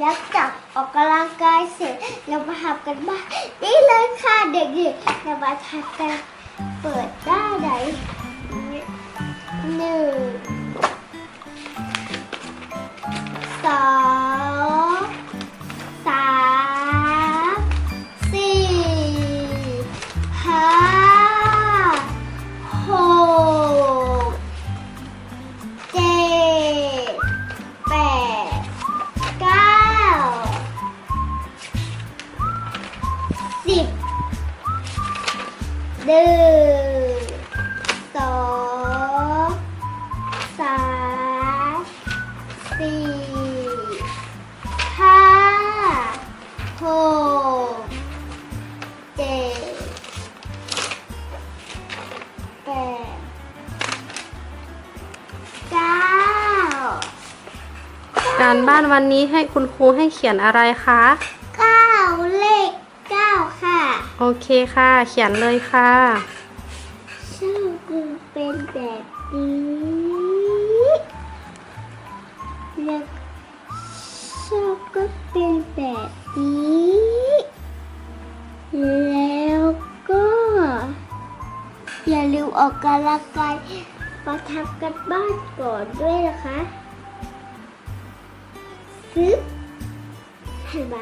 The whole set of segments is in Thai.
แล้วจับออกกำลังกายเสร็จเรามาทำกันบ้างนี่เลยค่ะเด็กๆเรามาทำกันเปิดได้ไหนหนึ่ง การบ้านวันนี้ให้คุณครูให้เขียนอะไรคะเก้าเลขเก้าค่ะ โอเคค่ะ เขียนเลยค่ะชอบกูเป็นแบบนี้แล้วชอบก็เป็นแบบนี้ แล้วก็ อย่าลืมออกกำลังกายมาทำกันบ้านก่อนด้วยนะคะ ซึบเห็นไหม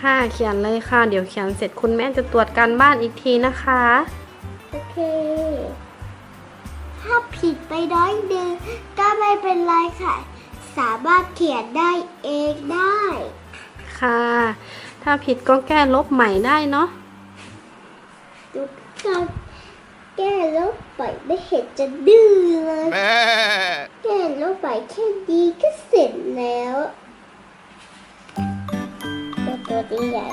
ค่ะเขียนเลยค่ะ เดี๋ยวเขียนเสร็จคุณแม่จะตรวจการบ้านอีกทีนะคะ โอเค ถ้าผิดไปน้อยหนึงก็ไม่เป็นไรค่ะ สามารถเขียนได้เองได้ค่ะ ถ้าผิดก็แก้ลบใหม่ได้เนาะดูการ แก้ลบไปไม่เห็นจะดื้อเลยแก้ลบไปแค่ดีก็เสร็จแล้วตัวตัวนี้ใหญ่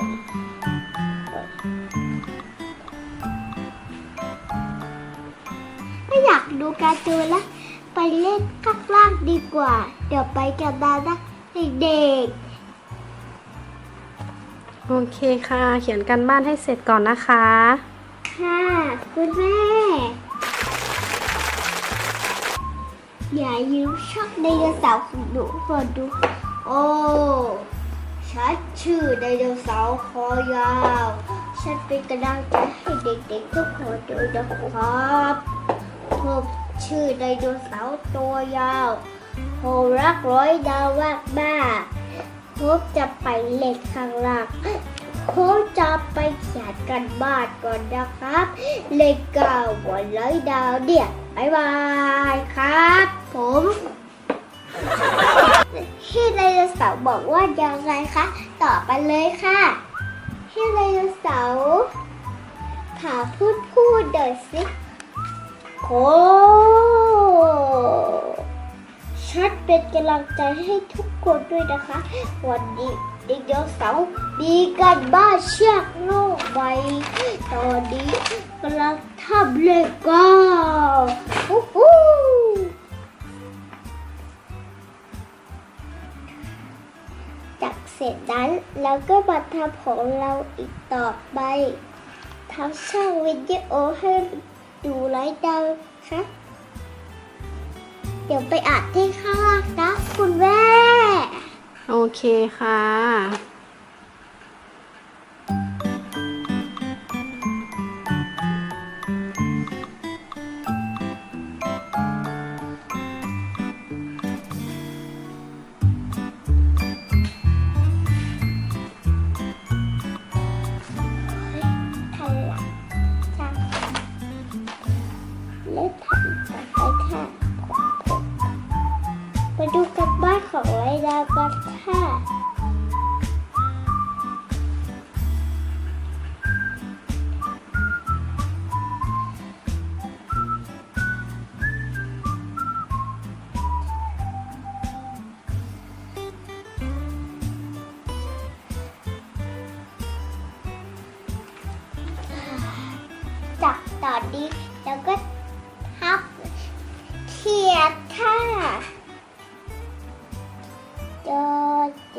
ไม่อยากดูการ์ตูนแล้วไปเล่นข้างล่างดีกว่า เดี๋ยวไปกันนะนะเด็กโอเคค่ะ เขียนการบ้านให้เสร็จก่อนนะคะๆ ค่ะ คุณแม่ อย่ายืมช่องไดโนเสาร์ของหนูก่อนดู โอ้ฉันชื่อไดโนเสาร์คอยาว ฉันเป็นกำลังใจให้เด็กๆทุกคนด้วยนะครับผมชื่อไดโนเสาร์ตัวยาวผมรักร้อยดาวมากมากๆผมจะไปเล่นข้างล่าง ผมจะไปเขียนกันบ้านก่อนนะครับ เลขเก้าวันร้อยดาวเนี่ยบายบายครับ ผมที่ไดโนเสาร์บอกว่ายังไงคะต่อไปเลยค่ะที่ไดโนเสาร์ขาพูดพูดเดี๋ยวสิโอ้ฉันเป็นกำลังใจให้ทุกคนด้วยนะคะ วันนี้ ไดโนเสาร์มีกันบ้านเชือกโลกใบตอนนี้กำลังทำเลโก้ฮู้ฮู้จากเสร็จนั้นแล้วก็มาทำของเราอีกต่อไปทำช่องวิดีโอให้ดูไลฟ์ดาวค่ะเดี๋ยวไปอัดที่ข้างล่างนะ เคค่ะ นี้ แล้วก็ทับเขียนค่ะโจเจ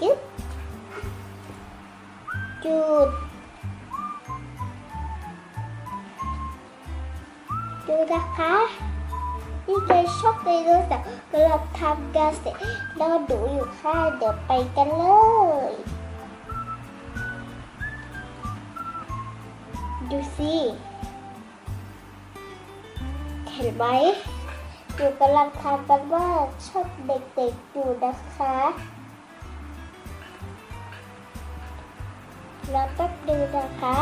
จึ๊บจุดดูนะคะนี่คือชอบไดโนเสาร์กำลังทำการเสร็จรอดูอยู่ค่ะเดี๋ยวไปกันเลย ดูสิเห็นไหมอยู่กำลังทำกันว่าชอบเด็กๆอยู่นะคะแล้วแป๊บดูนะคะ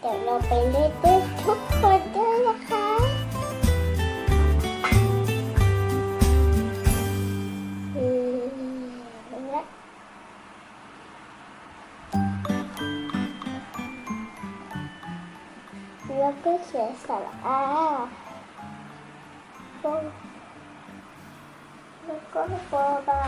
เดี๋ยวเราไปเล่นด้วยทุกคนด้วยนะคะ แล้วก็เขียนสระอาโบแล้วก็โบบา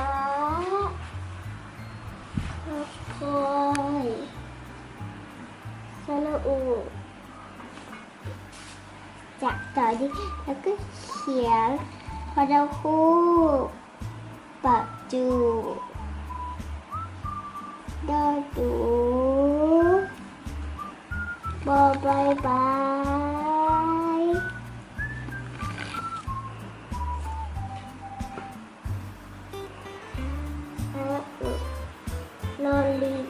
คอคอยสระอุ่นโนราคู่ปักจูดอดูบบายบายอะอุลอลิง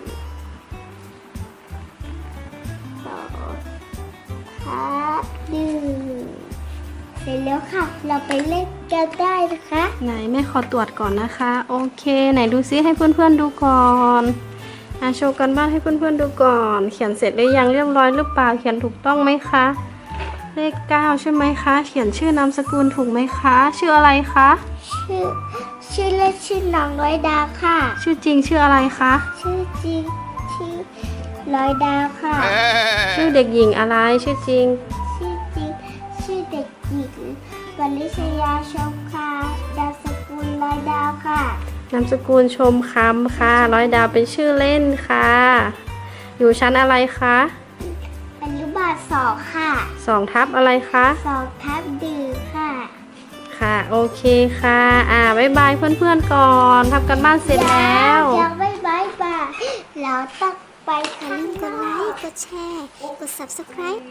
ต่อครับดึงเสร็จแล้วค่ะ เราไปเล่นกันได้นะคะ ไหนแม่ขอตรวจก่อนนะคะ โอเค ไหนดูซิให้เพื่อนๆดูก่อน อะโชว์กันบ้านให้เพื่อนๆดูก่อน เขียนเสร็จหรือยังเรียบร้อยหรือเปล่า เขียนถูกต้องไหมคะ เลขเก้าใช่ไหมคะ เขียนชื่อนามสกุลถูกไหมคะ ชื่ออะไรคะ ชื่อชื่อเล่นชื่อน้องร้อยดาวค่ะ ชื่อจริงชื่ออะไรคะ ชื่อจริงชื่อร้อยดาวค่ะ ชื่อเด็กหญิงอะไร ชื่อจริง ชื่อจริง ชื่อเด็กหญิงวลิชยาชมค่ะดาวสกุลร้อยดาวค่ะ นามสกุลชมคำค่ะ ร้อยดาวเป็นชื่อเล่นค่ะ อยู่ชั้นอะไรคะอนุบาลสองค่ะสองทับอะไรคะสองทับดือค่ะ ค่ะ โอเคค่ะ อ่าบ๊ายบายเพื่อนๆก่อนทำกันบ้านเสร็จแล้วยังไม่บายบายเราต้องไปทำกดไลค์กดแชร์กด subscribe